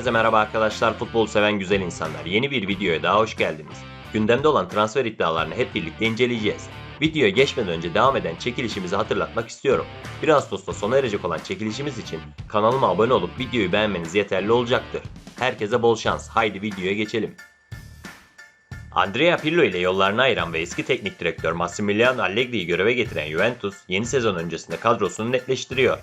Herkese merhaba arkadaşlar, futbol seven güzel insanlar. Yeni bir videoya daha hoş geldiniz. Gündemde olan transfer iddialarını hep birlikte inceleyeceğiz. Videoya geçmeden önce devam eden çekilişimizi hatırlatmak istiyorum. 1 Ağustos'ta sona erecek olan çekilişimiz için kanalıma abone olup videoyu beğenmeniz yeterli olacaktır. Herkese bol şans. Haydi videoya geçelim. Andrea Pirlo ile yollarını ayıran ve eski teknik direktör Massimiliano Allegri'yi göreve getiren Juventus, yeni sezon öncesinde kadrosunu netleştiriyor.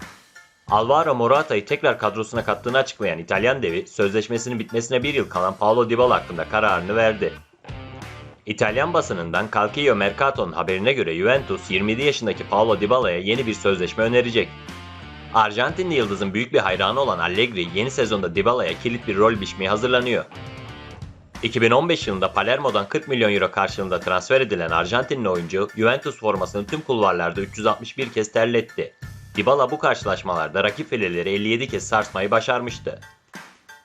Alvaro Morata'yı tekrar kadrosuna kattığını açıklayan İtalyan devi, sözleşmesinin bitmesine bir yıl kalan Paulo Dybala hakkında kararını verdi. İtalyan basınından Calcio Mercato'nun haberine göre Juventus 27 yaşındaki Paulo Dybala'ya yeni bir sözleşme önerecek. Arjantinli yıldızın büyük bir hayranı olan Allegri yeni sezonda Dybala'ya kilit bir rol biçmeye hazırlanıyor. 2015 yılında Palermo'dan 40 milyon euro karşılığında transfer edilen Arjantinli oyuncu Juventus formasını tüm kulvarlarda 361 kez terletti. Dybala bu karşılaşmalarda rakip fileleri 57 kez sarsmayı başarmıştı.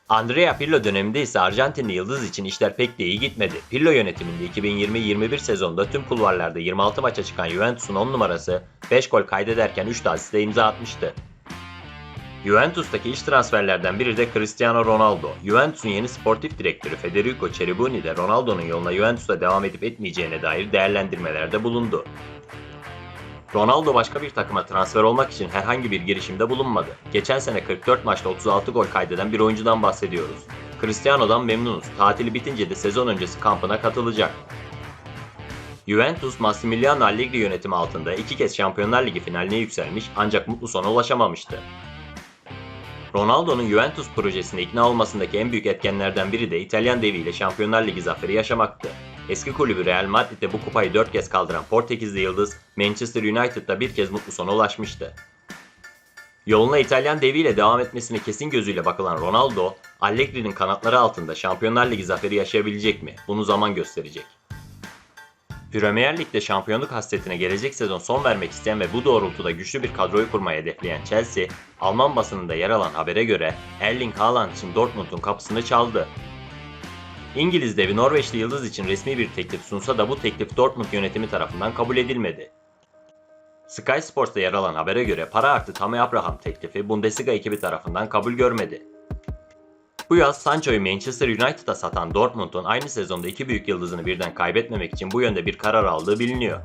Andrea Pirlo döneminde ise Arjantinli yıldız için işler pek de iyi gitmedi. Pirlo yönetiminde 2020-21 sezonda tüm kulvarlarda 26 maça çıkan Juventus'un 10 numarası 5 gol kaydederken 3 de asiste imza atmıştı. Juventus'taki iş transferlerden biri de Cristiano Ronaldo. Juventus'un yeni sportif direktörü Federico Cherubini de Ronaldo'nun yoluna Juventus'a devam edip etmeyeceğine dair değerlendirmelerde bulundu. Ronaldo başka bir takıma transfer olmak için herhangi bir girişimde bulunmadı. Geçen sene 44 maçta 36 gol kaydeden bir oyuncudan bahsediyoruz. Cristiano'dan memnunuz. Tatili bitince de sezon öncesi kampına katılacak. Juventus, Massimiliano Allegri yönetimi altında iki kez Şampiyonlar Ligi finaline yükselmiş ancak mutlu sona ulaşamamıştı. Ronaldo'nun Juventus projesine ikna olmasındaki en büyük etkenlerden biri de İtalyan deviyle Şampiyonlar Ligi zaferi yaşamaktı. Eski kulübü Real Madrid'de bu kupayı 4 kez kaldıran Portekizli yıldız Manchester United'da bir kez mutlu sona ulaşmıştı. Yoluna İtalyan deviyle devam etmesine kesin gözüyle bakılan Ronaldo, Allegri'nin kanatları altında Şampiyonlar Ligi zaferi yaşayabilecek mi? Bunu zaman gösterecek. Premier Lig'de şampiyonluk hasretine gelecek sezon son vermek isteyen ve bu doğrultuda güçlü bir kadroyu kurmayı hedefleyen Chelsea, Alman basınında yer alan habere göre Erling Haaland için Dortmund'un kapısını çaldı. İngiliz devi Norveçli yıldız için resmi bir teklif sunsa da bu teklif Dortmund yönetimi tarafından kabul edilmedi. Sky Sports'ta yer alan habere göre para artı Tammy Abraham teklifi Bundesliga ekibi tarafından kabul görmedi. Bu yaz Sancho'yu Manchester United'a satan Dortmund'un aynı sezonda iki büyük yıldızını birden kaybetmemek için bu yönde bir karar aldığı biliniyor.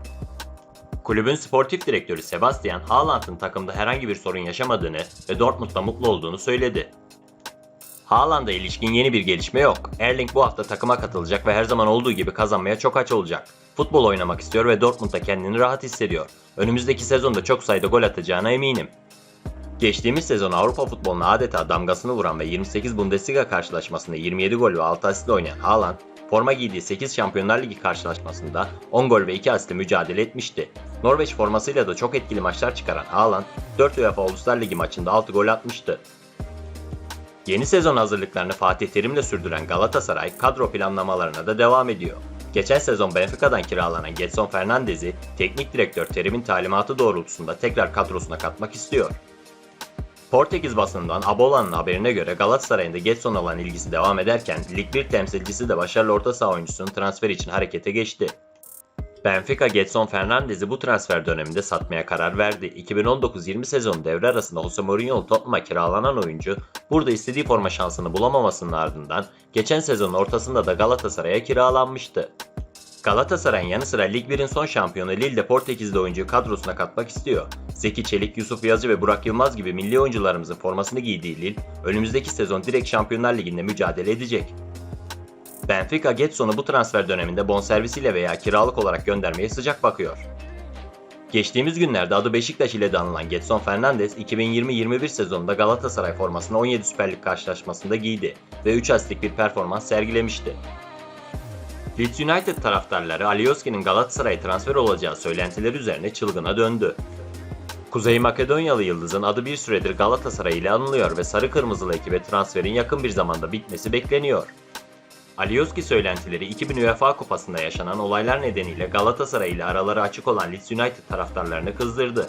Kulübün sportif direktörü Sebastian Haaland'ın takımda herhangi bir sorun yaşamadığını ve Dortmund'da mutlu olduğunu söyledi. Haaland'a ilişkin yeni bir gelişme yok. Erling bu hafta takıma katılacak ve her zaman olduğu gibi kazanmaya çok aç olacak. Futbol oynamak istiyor ve Dortmund'da kendini rahat hissediyor. Önümüzdeki sezonda çok sayıda gol atacağına eminim. Geçtiğimiz sezon Avrupa futboluna adeta damgasını vuran ve 28 Bundesliga karşılaşmasında 27 gol ve 6 asistle oynayan Haaland, forma giydiği 8 Şampiyonlar Ligi karşılaşmasında 10 gol ve 2 asistle mücadele etmişti. Norveç formasıyla da çok etkili maçlar çıkaran Haaland, 4 UEFA Uluslar Ligi maçında 6 gol atmıştı. Yeni sezon hazırlıklarını Fatih Terim'le sürdüren Galatasaray kadro planlamalarına da devam ediyor. Geçen sezon Benfica'dan kiralanan Getson Fernandez'i teknik direktör Terim'in talimatı doğrultusunda tekrar kadrosuna katmak istiyor. Portekiz basından Abola'nın haberine göre Galatasaray'ın da Getson olan ilgisi devam ederken Lig 1 temsilcisi de başarılı orta saha oyuncusunun transfer için harekete geçti. Benfica Getson Fernandez'i bu transfer döneminde satmaya karar verdi. 2019-20 sezonu devre arasında Jose Mourinho'lu Tottenham'a kiralanan oyuncu burada istediği forma şansını bulamamasının ardından geçen sezonun ortasında da Galatasaray'a kiralanmıştı. Galatasaray'ın yanı sıra Lig 1'in son şampiyonu Lille Portekizli oyuncuyu kadrosuna katmak istiyor. Zeki Çelik, Yusuf Yazıcı ve Burak Yılmaz gibi milli oyuncularımızın formasını giydiği Lille, önümüzdeki sezon direkt Şampiyonlar Ligi'nde mücadele edecek. Benfica Getson'u bu transfer döneminde bonservisiyle veya kiralık olarak göndermeye sıcak bakıyor. Geçtiğimiz günlerde adı Beşiktaş ile de anılan Getson Fernandes 2020-21 sezonunda Galatasaray formasını 17 Süper Lig karşılaşmasında giydi ve 3 asistlik bir performans sergilemişti. Leeds United taraftarları Alioski'nin Galatasaray'a transfer olacağı söylentileri üzerine çılgına döndü. Kuzey Makedonyalı yıldızın adı bir süredir Galatasaray ile anılıyor ve sarı kırmızılı ekibe transferin yakın bir zamanda bitmesi bekleniyor. Alioski söylentileri 2000 UEFA Kupası'nda yaşanan olaylar nedeniyle Galatasaray ile araları açık olan Leeds United taraftarlarını kızdırdı.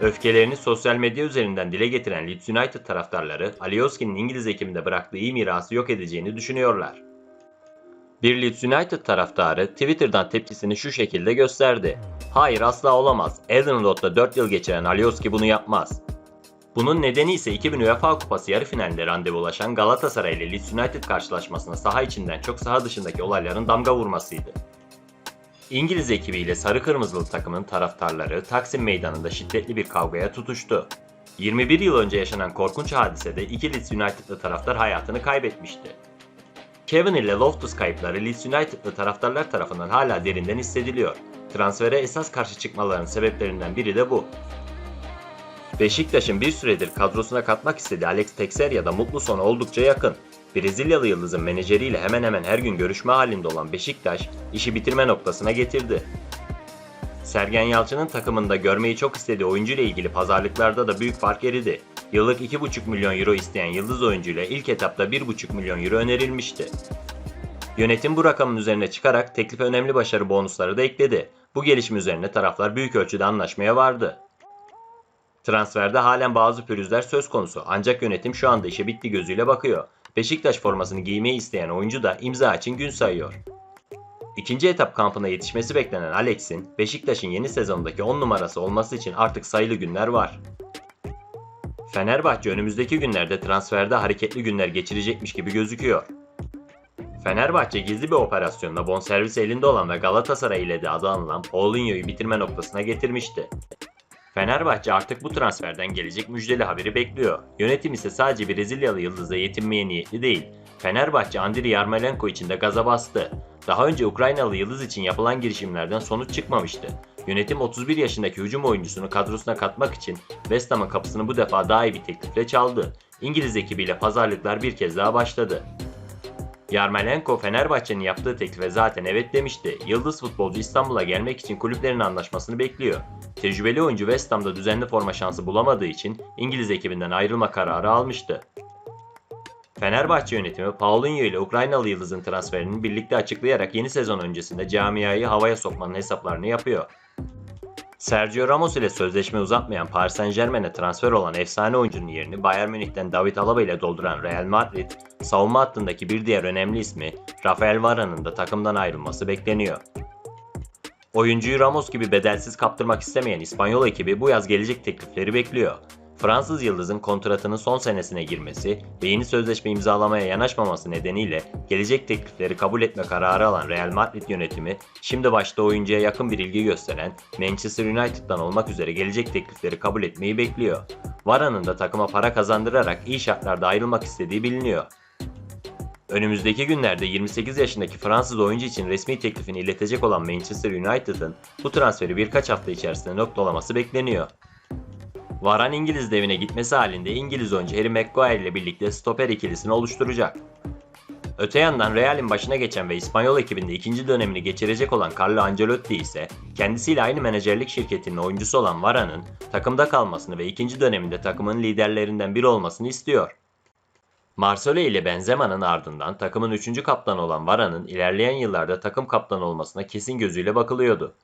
Öfkelerini sosyal medya üzerinden dile getiren Leeds United taraftarları Alioski'nin İngiliz ekiminde bıraktığı iyi mirası yok edeceğini düşünüyorlar. Bir Leeds United taraftarı Twitter'dan tepkisini şu şekilde gösterdi. Hayır asla olamaz. Alan Rod'da 4 yıl geçiren Alioski bunu yapmaz. Bunun nedeni ise 2000 UEFA Kupası yarı finalinde randevulaşan Galatasaray ile Leeds United karşılaşmasına saha içinden çok saha dışındaki olayların damga vurmasıydı. İngiliz ekibiyle sarı kırmızılı takımın taraftarları Taksim Meydanı'nda şiddetli bir kavgaya tutuştu. 21 yıl önce yaşanan korkunç hadisede iki Leeds United'lı taraftar hayatını kaybetmişti. Kevin ile Loftus kayıpları Leeds United'lı taraftarlar tarafından hala derinden hissediliyor. Transfere esas karşı çıkmalarının sebeplerinden biri de bu. Beşiktaş'ın bir süredir kadrosuna katmak istediği Alex Teixeira da mutlu sona oldukça yakın. Brezilyalı yıldızın menajeriyle hemen hemen her gün görüşme halinde olan Beşiktaş, işi bitirme noktasına getirdi. Sergen Yalçın'ın takımında görmeyi çok istediği oyuncu ile ilgili pazarlıklarda da büyük fark eridi. Yıllık 2,5 milyon euro isteyen yıldız oyuncuyla ilk etapta 1,5 milyon euro önerilmişti. Yönetim bu rakamın üzerine çıkarak teklife önemli başarı bonusları da ekledi. Bu gelişme üzerine taraflar büyük ölçüde anlaşmaya vardı. Transferde halen bazı pürüzler söz konusu ancak yönetim şu anda işe bitti gözüyle bakıyor. Beşiktaş formasını giymeyi isteyen oyuncu da imza için gün sayıyor. İkinci etap kampına yetişmesi beklenen Alex'in Beşiktaş'ın yeni sezondaki 10 numarası olması için artık sayılı günler var. Fenerbahçe önümüzdeki günlerde transferde hareketli günler geçirecekmiş gibi gözüküyor. Fenerbahçe gizli bir operasyonla bonservis elinde olan ve Galatasaray ile de adı anılan Paulinho'yu bitirme noktasına getirmişti. Fenerbahçe artık bu transferden gelecek müjdeli haberi bekliyor. Yönetim ise sadece Brezilyalı yıldızla yetinmeye niyetli değil. Fenerbahçe Andriy Yarmolenko için de gaza bastı. Daha önce Ukraynalı yıldız için yapılan girişimlerden sonuç çıkmamıştı. Yönetim 31 yaşındaki hücum oyuncusunu kadrosuna katmak için West Ham'ın kapısını bu defa daha iyi bir teklifle çaldı. İngiliz ekibiyle pazarlıklar bir kez daha başladı. Yarmolenko Fenerbahçe'nin yaptığı teklife zaten evet demişti. Yıldız futbolcu İstanbul'a gelmek için kulüplerin anlaşmasını bekliyor. Tecrübeli oyuncu West Ham'da düzenli forma şansı bulamadığı için İngiliz ekibinden ayrılma kararı almıştı. Fenerbahçe yönetimi Paulinho ile Ukraynalı yıldızın transferini birlikte açıklayarak yeni sezon öncesinde camiayı havaya sokmanın hesaplarını yapıyor. Sergio Ramos ile sözleşme uzatmayan Paris Saint Germain'e transfer olan efsane oyuncunun yerini Bayern Münih'ten David Alaba ile dolduran Real Madrid, savunma hattındaki bir diğer önemli ismi Rafael Varane'ın da takımdan ayrılması bekleniyor. Oyuncuyu Ramos gibi bedelsiz kaptırmak istemeyen İspanyol ekibi bu yaz gelecek teklifleri bekliyor. Fransız yıldızın kontratının son senesine girmesi ve yeni sözleşme imzalamaya yanaşmaması nedeniyle gelecek teklifleri kabul etme kararı alan Real Madrid yönetimi şimdi başta oyuncuya yakın bir ilgi gösteren Manchester United'dan olmak üzere gelecek teklifleri kabul etmeyi bekliyor. Varane'ın da takıma para kazandırarak iyi şartlarda ayrılmak istediği biliniyor. Önümüzdeki günlerde 28 yaşındaki Fransız oyuncu için resmi teklifini iletecek olan Manchester United'ın bu transferi birkaç hafta içerisinde noktalaması bekleniyor. Varan İngiliz devine gitmesi halinde İngiliz oyuncu Harry Maguire ile birlikte stoper ikilisini oluşturacak. Öte yandan Real'in başına geçen ve İspanyol ekibinde ikinci dönemini geçirecek olan Carlo Ancelotti ise kendisiyle aynı menajerlik şirketinin oyuncusu olan Varan'ın takımda kalmasını ve ikinci döneminde takımın liderlerinden biri olmasını istiyor. Marcelo ile Benzema'nın ardından takımın 3. kaptanı olan Vara'nın ilerleyen yıllarda takım kaptanı olmasına kesin gözüyle bakılıyordu.